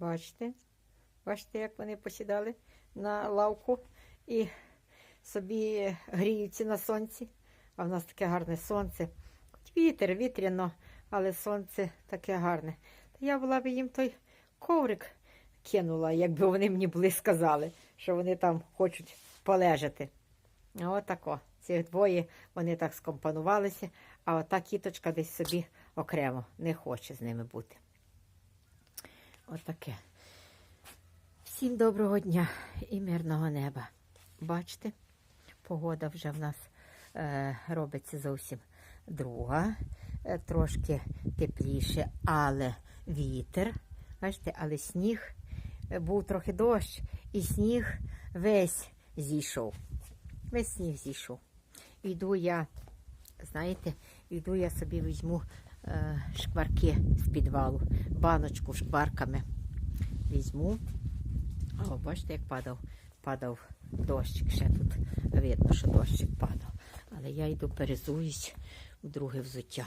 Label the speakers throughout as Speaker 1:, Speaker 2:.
Speaker 1: Бачите? Бачите, як вони посідали на лавку і собі гріються на сонці. А в нас таке гарне сонце. Хоч вітер, вітряно, але сонце таке гарне. Та я була б їм той коврик кинула, якби вони мені були сказали, що вони там хочуть полежати. Отако. Ці двоє вони так скомпонувалися, а ота кіточка десь собі окремо не хоче з ними бути. Отаке. Всім доброго дня і мирного неба. Бачите, погода вже в нас е, робиться зовсім друга, е, трошки тепліше, але вітер. Бачите, але сніг е, був трохи дощ, і сніг весь зійшов. Весь сніг зійшов. Йду я, знаєте, йду я собі візьму шкварки з підвалу, баночку шкварками візьму. О, бачите, як падав, падав дощик. Ще тут видно, що дощик падав. Але я йду перезуюсь в друге взуття.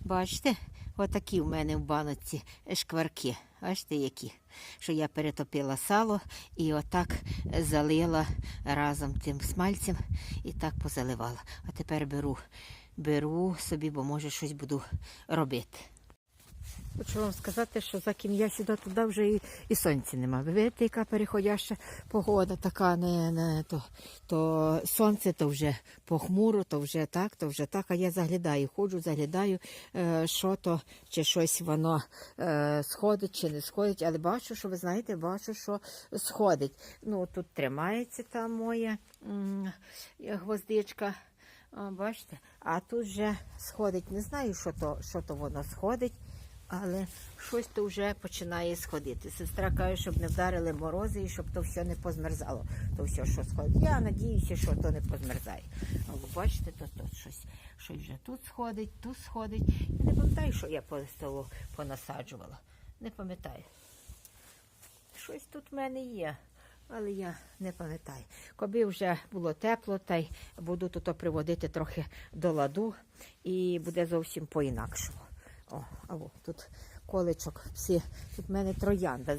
Speaker 1: Бачите, отакі в мене в баноці шкварки. Бачите, які? Що я перетопила сало і отак залила разом тим смальцем і так позаливала. А тепер беру, беру собі, бо може щось буду робити. Хочу вам сказати, що за ким я сюди туди вже і, і сонця нема. Ви видите, яка переходяща погода, така не, не то, то сонце, то вже похмуро, то вже так, то вже так. А я заглядаю, ходжу, заглядаю, е, що то, чи щось воно е, сходить, чи не сходить. Але бачу, що ви знаєте, бачу, що сходить. Ну, тут тримається та моя м, гвоздичка. О, бачите, а тут вже сходить. Не знаю, що то, що то воно сходить, але щось то вже починає сходити. Сестра каже, щоб не вдарили морози і щоб то все не позмерзало. То все, що сходить. Я надіюся, що то не позмерзає. Але бачите, то тут щось, щось вже тут сходить, тут сходить. Я не пам'ятаю, що я по столу понасаджувала. Не пам'ятаю. Щось тут в мене є. Але я не пам'ятаю. Коби вже було тепло, та й буду тут приводити трохи до ладу і буде зовсім по-інакшому. О, а о, тут колечок, всі, тут в мене троянда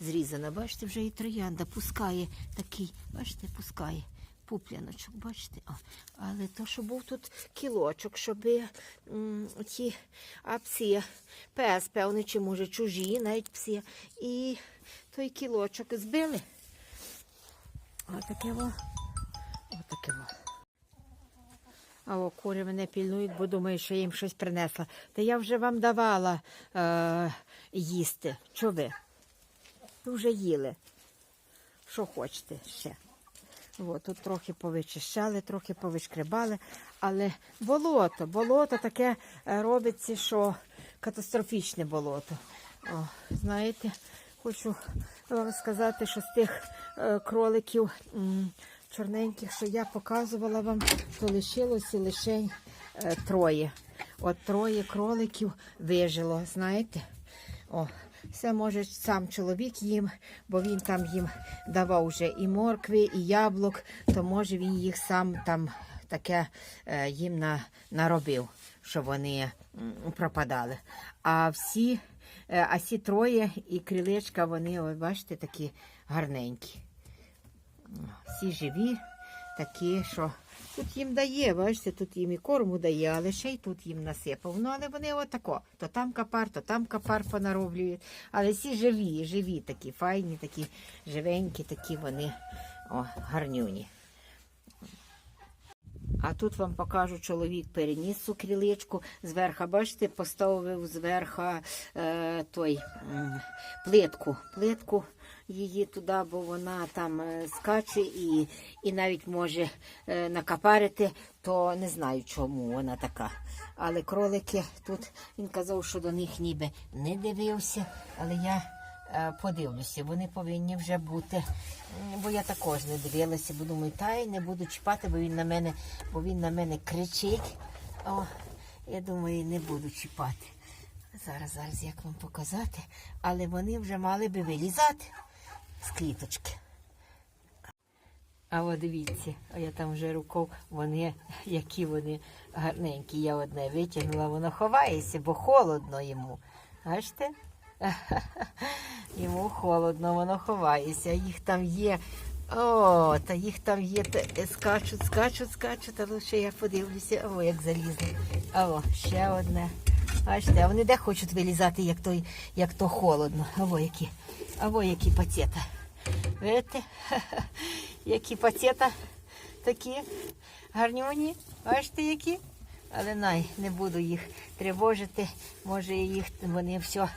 Speaker 1: зрізана. Бачите, вже і троянда пускає такий, бачите, пускає пупляночок, бачите? О, але то, що був тут кілочок, щоб м, ті а пси, пес, певний, чи може чужі, навіть пси, і той кілочок збили. Отаке во. Отаке во. А о, кури мене пільнують, бо думаю, що їм щось принесла. Та я вже вам давала е, їсти. Що ви? Ви вже їли. Що хочете ще? О, тут трохи повичищали, трохи повишкребали, але болото, болото таке е, робиться, що катастрофічне болото. О, знаєте, хочу вам сказати, що з тих е, кроликів чорненьких, що я показувала вам, то лишилося лише е, троє. От троє кроликів вижило, знаєте. О, це може сам чоловік їм, бо він там їм давав вже і моркви, і яблук, то може він їх сам там таке е, їм наробив, що вони пропадали. А всі, а всі троє і крилечка, вони, ось бачите, такі гарненькі. Всі живі, такі, що тут їм дає, бачите, тут їм і корму дає, але ще й тут їм насипав. Ну, але вони отако, то там капар, то там капар понароблюють. Але всі живі, живі такі, файні, такі живенькі, такі вони о, гарнюні. А тут вам покажу, чоловік переніс цю кріличку зверха, бачите, поставив зверха е, той м, плитку. Плитку її туди, бо вона там е, скаче і, і навіть може е, накапарити, то не знаю, чому вона така. Але кролики тут він казав, що до них ніби не дивився, але я е, подивлюся, вони повинні вже бути. Бо я також не дивилася, бо думаю, та й не буду чіпати, бо він на мене, бо він на мене кричить. О, я думаю, не буду чіпати. Зараз, зараз як вам показати, але вони вже мали би вилізати з кліточки. А от дивіться, а я там вже рукав, вони, які вони гарненькі. Я одне витягнула, воно ховається, бо холодно йому. Бачите? Йому холодно, воно ховається. Їх там є. О, та їх там є, та, е, скачуть, скачуть, скачуть, а лише я подивлюся, о, як залізли. О, ще одне. Бачите, а вони де хочуть вилізати, як то, як то холодно. Аво які, аво які пацета. Видите? Які пацета такі гарнюні. Бачите, які? Але най, не буду їх тривожити. Може їх вони все,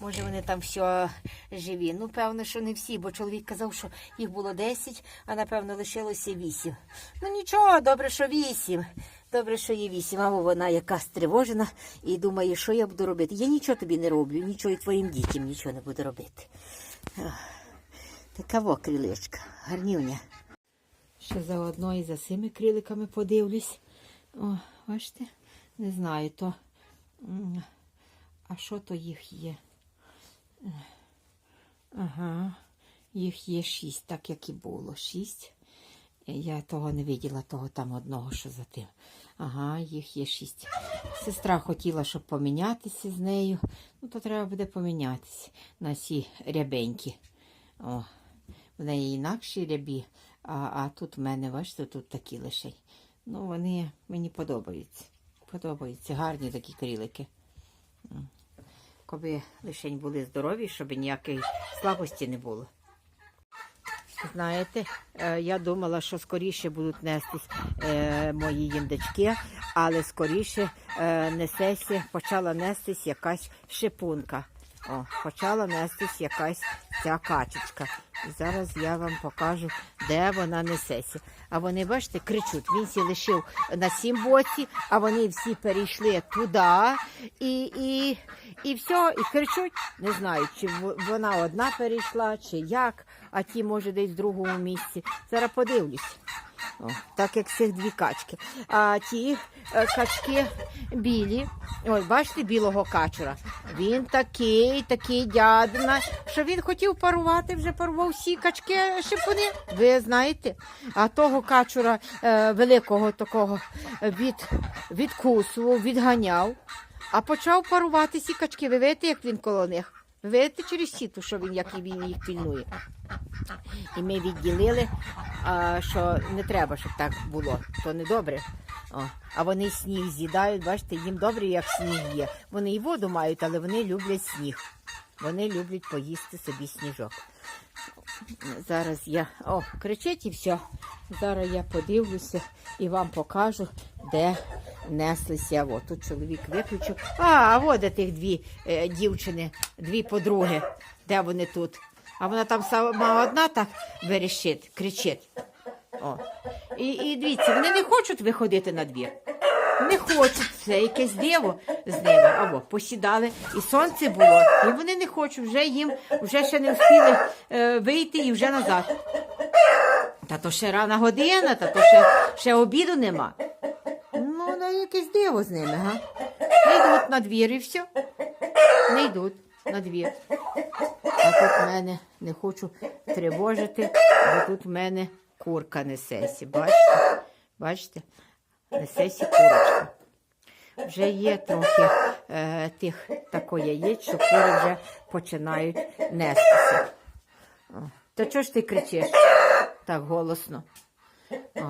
Speaker 1: може вони там все живі. Ну, певно, що не всі, бо чоловік казав, що їх було 10, а напевно лишилося 8. Ну нічого, добре, що 8. Добре, що є 8, а вона яка стривожена і думає, що я буду робити. Я нічого тобі не роблю, нічого і твоїм дітям нічого не буду робити. Ах, Така во крилечка, гарнівня. Ще заодно і за цими криликами подивлюсь. О, бачите, не знаю, то. А що то їх є? Ага, їх є шість, так як і було. Шість. Я того не виділа, того там одного, що за тим. Ага, їх є шість. Сестра хотіла, щоб помінятися з нею. Ну, то треба буде помінятися на ці рябенькі. О, в неї інакші рябі, а, а тут в мене, бачите, тут такі лише. Ну, вони мені подобаються. Подобаються. Гарні такі крілики. Коби лишень були здорові, щоб ніякої слабості не було. Знаєте, е, я думала, що скоріше будуть нестись е, мої їндачки, але скоріше е, несеся, почала нестись якась шипунка. О, почала нестись якась ця качечка. І зараз я вам покажу, де вона несеться. А вони, бачите, кричуть. Він сі лишив на сім боці, а вони всі перейшли туди і, і, і все, і кричуть. Не знаю, чи вона одна перейшла, чи як, а ті, може, десь в другому місці. Зараз подивлюсь. О, так як цих дві качки. А ті е, качки білі. Ой, бачите білого качура. Він такий, такий дядина, що він хотів парувати, вже парував всі качки шипуни. Ви знаєте. А того качура е, великого такого від, відкусував, відганяв, а почав парувати ці качки. Ви видите, як він коло них? Ви видите через сіту, що він, як він їх пільнує. І ми відділили, а, що не треба, щоб так було. То не добре. О, а вони сніг з'їдають, бачите, їм добре, як сніг є. Вони і воду мають, але вони люблять сніг. Вони люблять поїсти собі сніжок. Зараз я. О, кричить і все. Зараз я подивлюся і вам покажу, де неслися. О, тут чоловік виключив. А, от де тих дві е, дівчини, дві подруги. Де вони тут? А вона там сама одна так верещить, кричить. І, і дивіться, вони не хочуть виходити на двір. Не хочуть, це якесь диво з ними. Або посідали, і сонце було, і вони не хочуть, вже їм вже ще не встигли е, вийти і вже назад. Та то ще рана година, та то ще, ще обіду нема. Ну, якесь диво з ними, га? Не йдуть на двір і все. Не йдуть на двір. А тут в мене не хочу тривожити, бо тут в мене курка несесі. Бачите? Бачите? Несесі курочка. Вже є трохи е, тих тако яєць, що кури вже починають нестися. Та чого ж ти кричиш так голосно? О.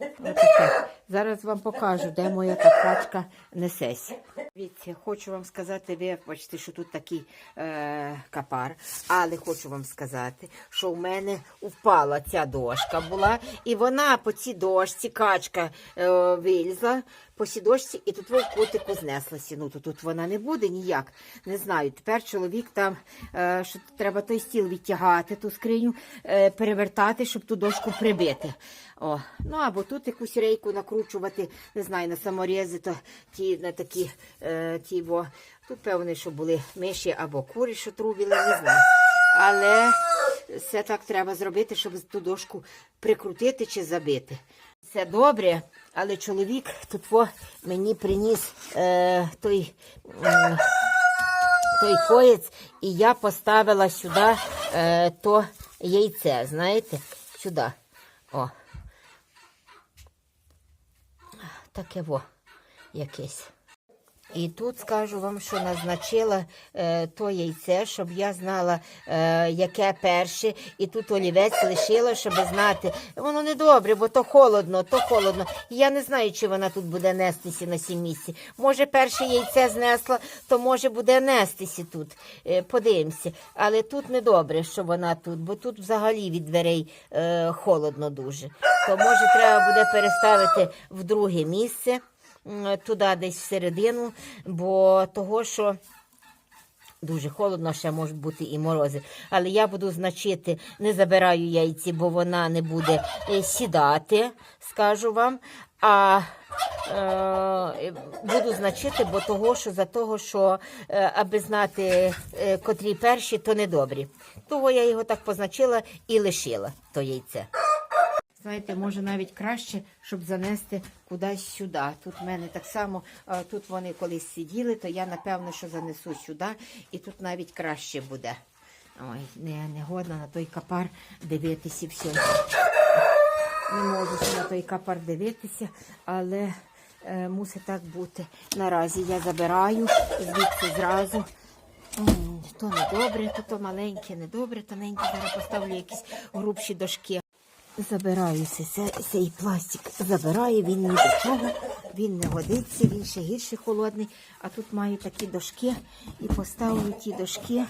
Speaker 1: Отаке. Зараз вам покажу, де моя качка несеться. Дивіться, хочу вам сказати, ви бачите, що тут такий е, капар, але хочу вам сказати, що в мене впала ця дошка була, і вона по цій дошці, качка е, вилізла по цій дошці, і тут котику знеслася. Ну, то тут вона не буде ніяк. Не знаю. Тепер чоловік там, е, що треба той стіл відтягати, ту скриню, е, перевертати, щоб ту дошку прибити. О, ну або тут якусь рейку накручувати, не знаю, на саморези, то ті на такі е, ті, во. Тут певне, що були миші або кури, що трубіли, не знаю. Але все так треба зробити, щоб ту дошку прикрутити чи забити. Це добре, але чоловік тут мені приніс е, той. м, той поєць, і я поставила сюди е, то яйце, знаєте, сюди. О. Таке во якесь. І тут скажу вам, що назначила е, то яйце, щоб я знала, е, яке перше. І тут олівець лишила, щоб знати. Воно не добре, бо то холодно, то холодно. Я не знаю, чи вона тут буде нестися на сім місці. Може, перше яйце знесла, то може буде нестися тут. Е, подивимося. Але тут не добре, що вона тут, бо тут взагалі від дверей е, холодно дуже. То може треба буде переставити в друге місце туди десь всередину, бо того, що дуже холодно, ще можуть бути і морози. Але я буду значити, не забираю яйці, бо вона не буде е, сідати, скажу вам. А е, буду значити, бо того, що за того, що е, аби знати, е, котрі перші, то не добрі. Того я його так позначила і лишила то яйце. Знаєте, може навіть краще, щоб занести кудись сюди. Тут в мене так само, е, тут вони колись сиділи, то я напевно, що занесу сюди, і тут навіть краще буде. Ой, не, не годна на той капар дивитися все. Не можу на той капар дивитися, але е, мусить так бути. Наразі я забираю звідси зразу. То не добре, то, то маленьке, не добре, тоненьке. Зараз поставлю якісь грубші дошки. Забираю цей, пластик, забираю, він ні до чого, він не годиться, він ще гірше холодний. А тут маю такі дошки і поставлю ті дошки,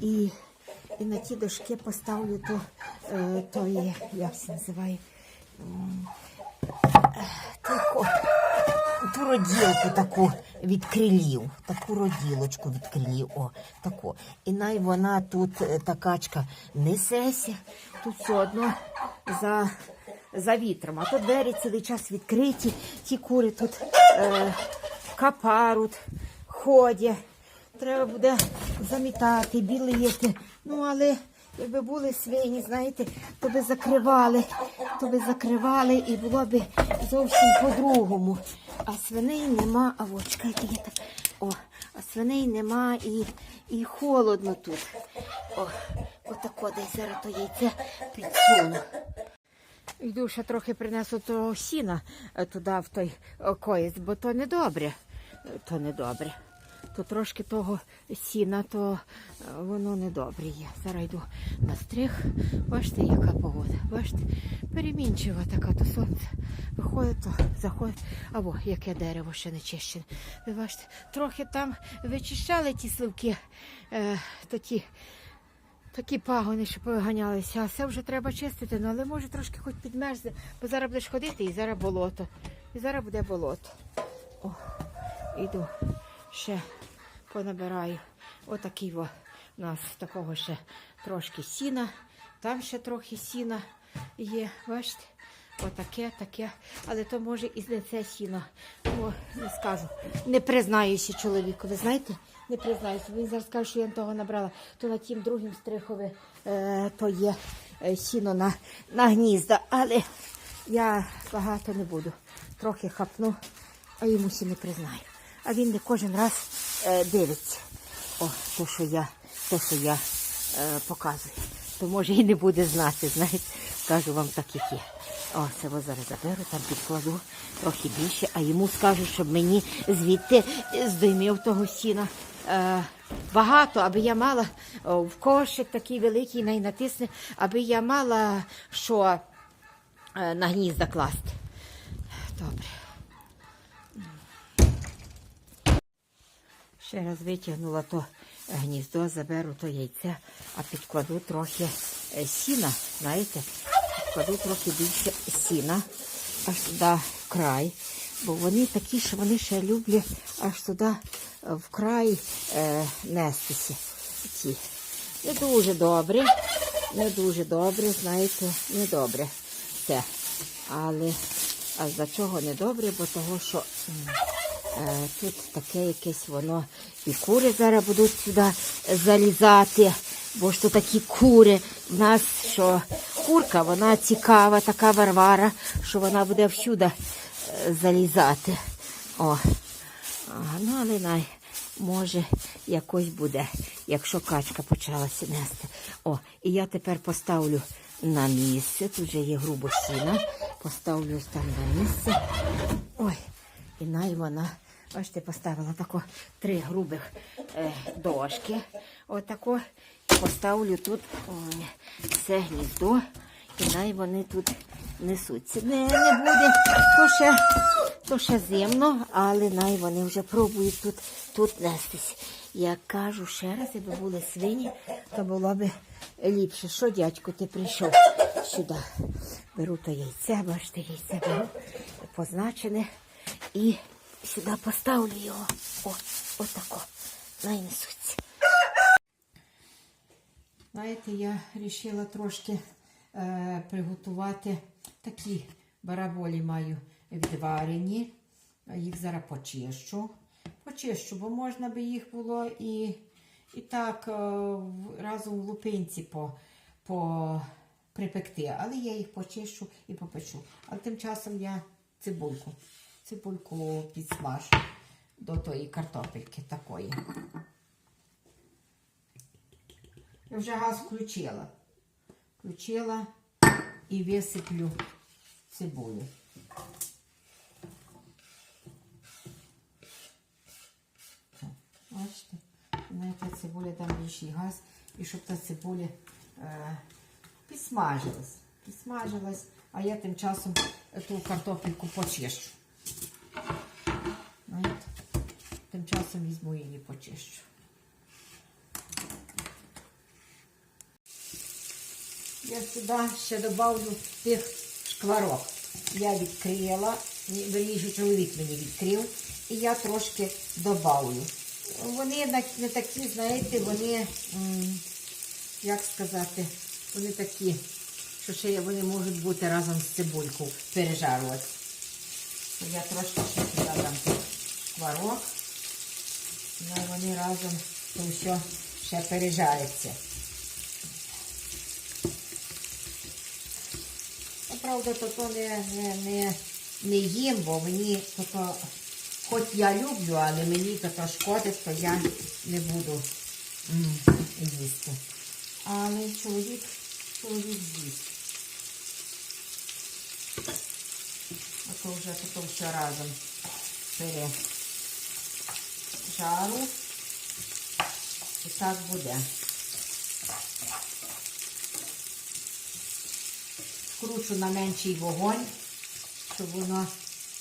Speaker 1: і, і на ті дошки поставлю то, е, то як це називає, е, таку, ту роділку таку від крилів, таку роділочку від крилів, о, таку. І най вона тут, е, та качка, несеся, тут все одно за, за вітром. А то двері цілий час відкриті, ті кури тут е, капаруть, ходять. Треба буде замітати, білити. Ну, але якби були свині, знаєте, то би закривали, то би закривали і було би зовсім по-другому. А свиней нема, а от, чекайте, я так. О, а свиней нема і, і холодно тут. О, отако десь зараз то яйце підсуну. Йду ще трохи принесу того сіна е, туди в той коєць, бо то не добре. Е, То не добре. То трошки того сіна, то е, воно не добре є. Зараз йду на стриг. Бачите, яка погода. Бачите, перемінчива така, то сонце. Виходить, то заходить. Або яке дерево ще не чищене. Ви бачите, трохи там вичищали ті сливки, е, то ті Такі пагони, що повиганялися, а все вже треба чистити, ну але може трошки хоч підмерзне, бо зараз будеш ходити і зараз болото. І зараз буде болото. О, іду ще понабираю. Отакий во у нас такого ще трошки сіна. Там ще трохи сіна є, бачите? Отаке, таке, але то може і не це сіно. О, не скажу. Не признаюся чоловіку, ви знаєте? Не признаюся. Він зараз каже, що я того набрала. То на тім другим стрихові е, то є е, сіно на, на гнізда. Але я багато не буду. Трохи хапну, а йому всі не признаю. А він не кожен раз дивиться. О, то, що я, то, що я е, показую. То може і не буде знати, знаєте, скажу вам так, як є. О, це ось зараз заберу, там підкладу трохи більше, а йому скажу, щоб мені звідти здоймів того сіна. Е, багато, аби я мала о, в кошик такий великий, най натисне, аби я мала що е, на гнізда класти. Добре. Ще раз витягнула то гніздо, заберу то яйце, а підкладу трохи е, сіна, знаєте, підкладу трохи більше сіна, аж туди край. Бо вони такі, що вони ще люблять аж туди е, в край е, нестися. Ті. Не дуже добре, не дуже добре, знаєте, не добре це. Але а за чого не добре? Бо того, що е, тут таке якесь воно і кури зараз будуть сюди залізати, бо ж то такі кури. В нас що курка, вона цікава, така варвара, що вона буде всюди е, залізати. О. Ну, але най, може, якось буде, якщо качка почалася нести. О, і я тепер поставлю на місце. Тут вже є грубо сіна. Поставлю там на місце. Ой, і най вона Бачите, поставила тако три грубих е, дошки. Отако. Поставлю тут ой, це гніздо. І най вони тут несуться. Не, не буде, то ще, то ще зимно, але най вони вже пробують тут, тут нестись. Я кажу ще раз, якби були свині, то було б ліпше. Що, дядько, ти прийшов сюди? Беру то яйце, бачите, яйце беру, позначене, і сюди поставлю його. О, отако. Най несуться. Знаєте, я вирішила трошки е, приготувати такі бараболі маю відварені. Їх зараз почищу. Почищу, бо можна би їх було і, і так е, разом в лупинці по, по припекти. Але я їх почищу і попечу. Але тим часом я цибульку. Цибульку підсмажу до тої картопельки такої. Я вже газ включила. Включила і висиплю цибулю. Бачите, знаєте, цибуля там більший газ, і щоб та цибуля е, підсмажилась. Підсмажилась, а я тим часом ту картопельку почищу. Знаєте, тим часом візьму її почищу. Я сюди ще додавлю тих шкварок. Я відкрила, ні, верніше чоловік мені відкрив, і я трошки додавлю. Вони не такі, знаєте, вони, як сказати, вони такі, що ще вони можуть бути разом з цибулькою пережарувати. Я трошки ще сюди дам шкварок. Ну, вони разом то все ще пережаряться. Ну, Правда, то, то не, не, не, їм, бо мені то, то, хоч я люблю, але мені то, то шкодить, то я не буду м, їсти. Але чоловік, чоловік з'їсть. А то вже то, то все разом пережару. І так буде. Скручу на менший вогонь, щоб воно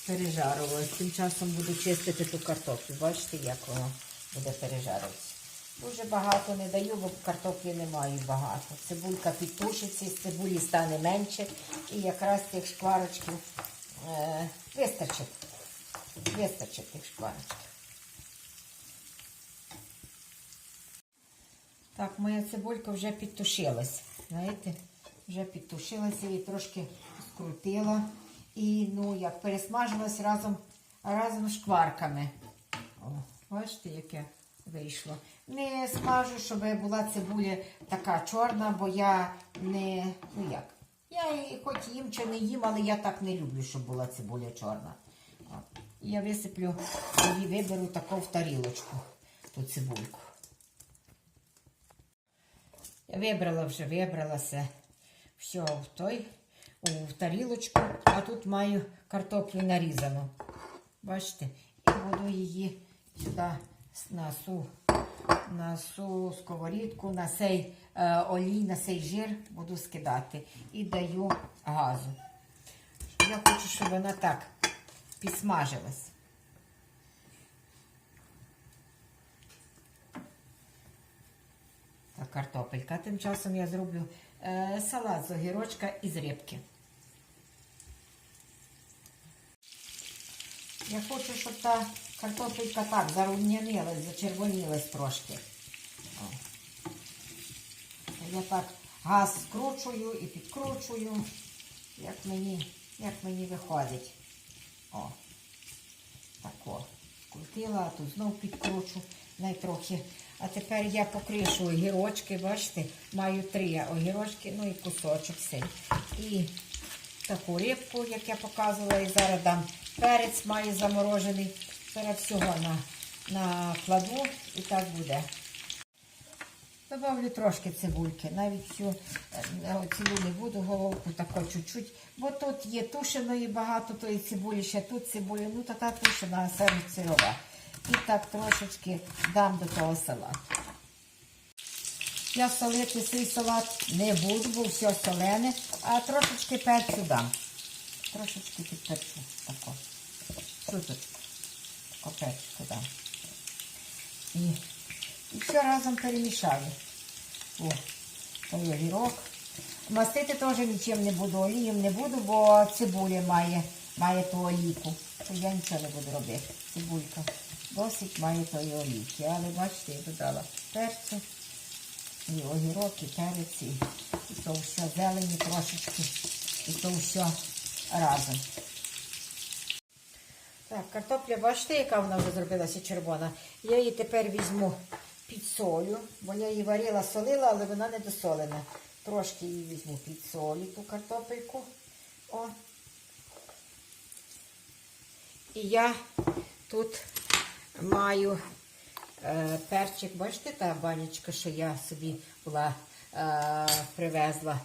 Speaker 1: пережарувалось. Тим часом буду чистити ту картоплю. Бачите, як воно буде пережаруватися. Дуже багато не даю, бо картоплі не маю багато. Цибулька підтушиться, цибулі стане менше. І якраз тих шкварочків е, вистачить. Вистачить тих шкварочків. Так, моя цибулька вже підтушилась. Знаєте, вже підтушилася і трошки скрутила. І ну, як пересмажилась разом, разом з шкварками. О, бачите, яке вийшло. Не смажу, щоб була цибуля така чорна, бо я не. Ну як? Я її хоч їм чи не їм, але я так не люблю, щоб була цибуля чорна. Я висиплю і виберу таку в тарілочку, ту цибульку. Вибрала вже, вибралася все в той, в тарілочку, а тут маю картоплю нарізану. Бачите? І буду її сюди на су, сковорідку, на сей е, олій, на сей жир буду скидати. І даю газу. Я хочу, щоб вона так підсмажилась. Картопелька. Тим часом я зроблю е, салат з огірочка і з рибки. Я хочу, щоб та картопелька так зарум'янилась, зачервонілась трошки. Я так газ скручую і підкручую, як мені, як мені виходить. О, тако. Крутила, а тут знов підкручу найтрохи. А тепер я покришу огірочки, бачите, маю три огірочки, ну і кусочок сей. І таку рибку, як я показувала, і зараз дам перець маю заморожений. Зараз всього на, накладу і так буде. Добавлю трошки цибульки, навіть всю е, цілу не буду, головку тако чуть-чуть. Бо тут є тушеної багато тої цибулі, ще тут цибулі, ну та та тушена, а саме сирова. І так трошечки дам до того салату. Я солити свій салат не буду, бо все солене, а трошечки перцю дам. Трошечки підперчу. Тако. Чуть-чуть. Тако перчику дам. І, і все разом перемішаю. О, той огірок. Мастити теж нічим не буду, олієм не буду, бо цибуля має, має ту олійку. То я нічого не буду робити. Цибулька досить має тої олійки. Але бачите, я додала перцю, і огірок, і перець, і, і то все зелені трошечки, і то все разом. Так, картопля, бачите, яка вона вже зробилася червона. Я її тепер візьму під солю, бо я її варила, солила, але вона не досолена. Трошки її візьму під солі, ту картопельку. О. І я тут маю е, перчик, бачите, та банячка, що я собі була е, привезла,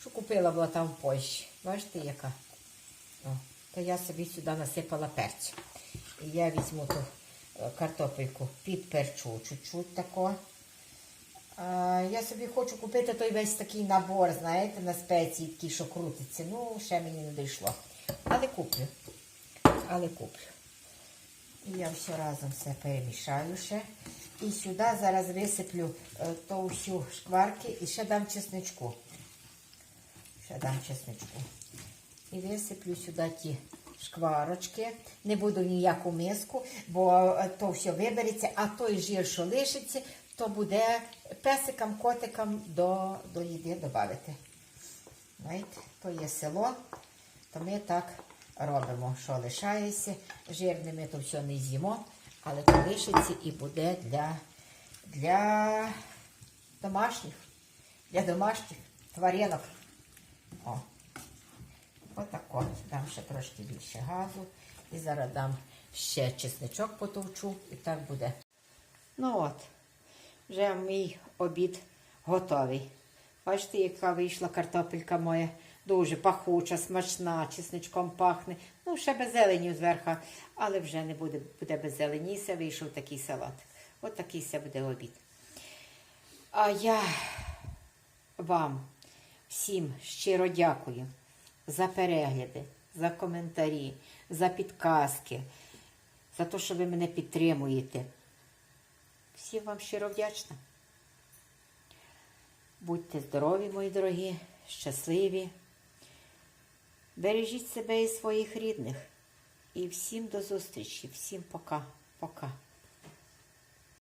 Speaker 1: що купила була там в Польщі. Бачите, яка? О, то я собі сюди насипала перцю. І я візьму ту е, картопельку, підперчу чуть-чуть тако. Я собі хочу купити той весь такий набор, знаєте, на спеції, такий, що крутиться. Ну, ще мені не дійшло. Але куплю. Але куплю. І я все разом все перемішаю ще. І сюди зараз висиплю е, то всю шкварки і ще дам чесничку. Ще дам чесничку. І висиплю сюди ті шкварочки. Не буду ніяку миску, бо е, то все вибереться, а той жир, що лишиться, то буде песикам, котикам до, до їди додати. То є село, то ми так робимо, що лишається. Жирне ми то все не з'їмо, але то лишиться і буде для, для домашніх, для домашніх тваринок. О. Отако. Дам ще трошки більше газу. І зараз дам ще чесничок потовчу, і так буде. Ну от, вже мій обід готовий. Бачите, яка вийшла картопелька моя. Дуже пахуча, смачна, чесничком пахне. Ну, ще без зелені зверху, але вже не буде, буде без зелені. І все вийшов такий салат. От такий все буде обід. А я вам всім щиро дякую за перегляди, за коментарі, за підказки, за те, що ви мене підтримуєте. Всім вам щиро вдячна. Будьте здорові, мої дорогі, щасливі. Бережіть себе і своїх рідних. І всім до зустрічі, всім пока, пока.